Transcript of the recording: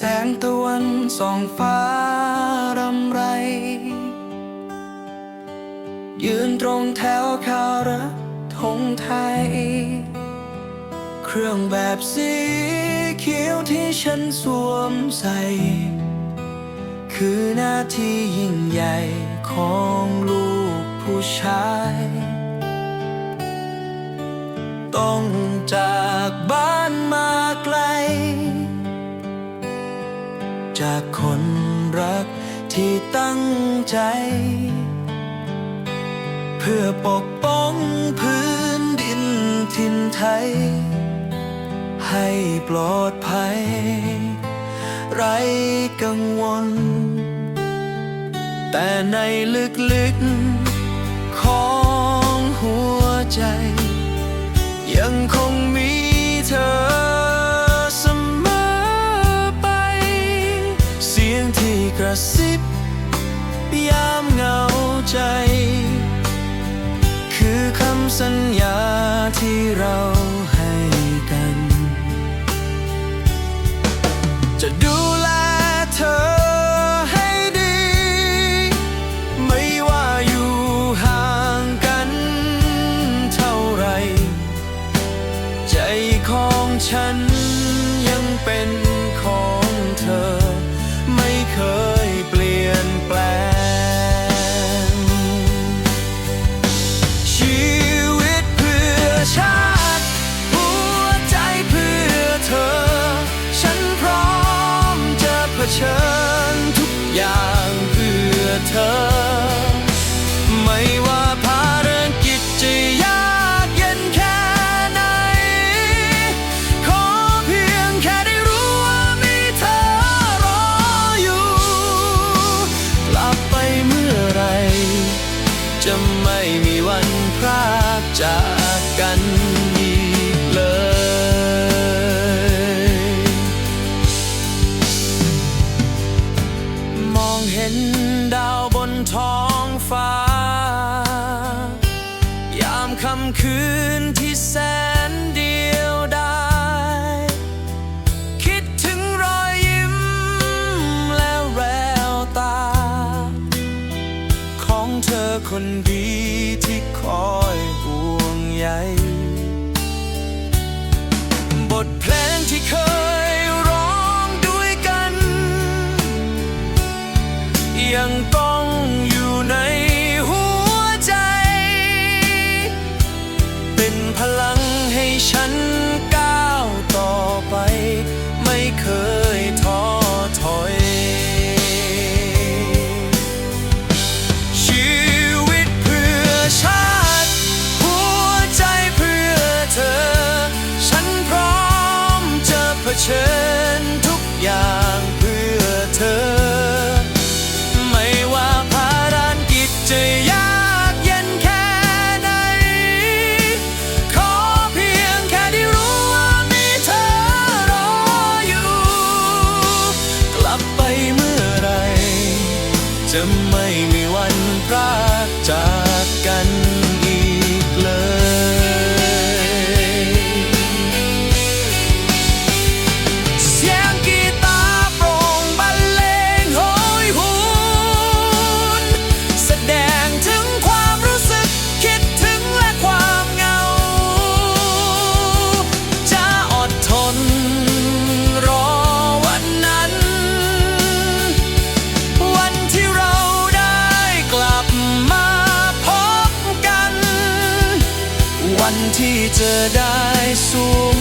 แสงตะวันส่องฟ้ารำไร ยืนตรงแถวคาระธงไทย เครื่องแบบสีเขียวที่ฉันสวมใส่ คือหน้าที่ยิ่งใหญ่ของลูกผู้ชาย ต้องจากบ้าน จากคนรักที่ตั้งใจ เพื่อปกป้องพื้นดินถิ่นไทย ให้ปลอดภัย ไร้กังวล แต่ในลึกๆของหัวใจ ยังคง กระซิบยามเหงาใจ คือคำสัญญาที่เราให้กัน จะดูแลเธอให้ดี ไม่ว่าอยู่ห่างกันเท่าไหรใจของฉันยังเป็น เธอ ไม่ว่าภารกิจจะยากเย็นแค่ไหน ขอเพียงแค่ได้รู้ว่ามีเธอรออยู่ กลับไปเมื่อไร จะไม่มีวันพรากจากกัน คืนที่แสนเดียวดายคิดถึงรอยยิ้มแล้วแววตา ของเธอคนดีที่คอยห่วงใยบทเพลงที่เคย จะไม่มีวันพรากจาก mais